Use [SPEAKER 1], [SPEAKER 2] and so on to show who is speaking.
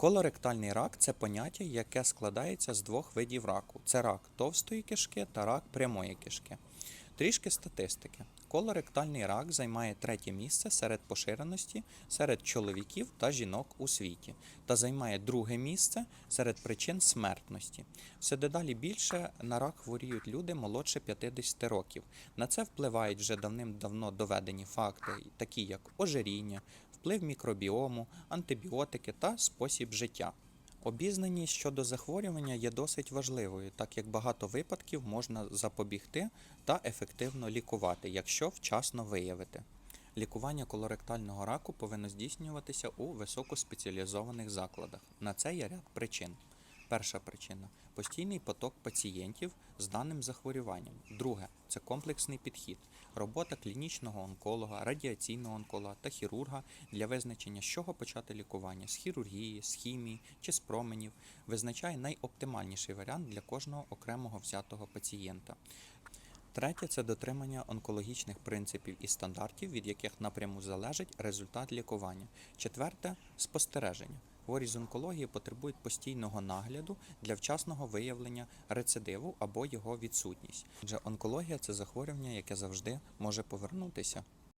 [SPEAKER 1] Колоректальний рак це поняття, яке складається з двох видів раку: це рак товстої кишки та рак прямої кишки. Трішки статистики. Колоректальний рак займає третє місце серед поширеності серед чоловіків та жінок у світі та займає друге місце серед причин смертності. Все дедалі більше на рак хворіють люди молодше 50 років. На це впливають вже давним-давно доведені факти, такі як ожиріння, вплив мікробіому, антибіотики та спосіб життя. Обізнаність щодо захворювання є досить важливою, так як багато випадків можна запобігти та ефективно лікувати, якщо вчасно виявити. Лікування колоректального раку повинно здійснюватися у високоспеціалізованих закладах. На це є ряд причин. Перша причина постійний поток пацієнтів з даним захворюванням. Друге це комплексний підхід, робота клінічного онколога, радіаційного онколога та хірурга для визначення, з чого почати лікування з хірургії, з хімії чи з променів, визначає найоптимальніший варіант для кожного окремого взятого пацієнта. Третє це дотримання онкологічних принципів і стандартів, від яких напряму залежить результат лікування. Четверте спостереження. Хворі з онкології потребують постійного нагляду для вчасного виявлення рецидиву або його відсутність. Адже онкологія це захворювання, яке завжди може повернутися.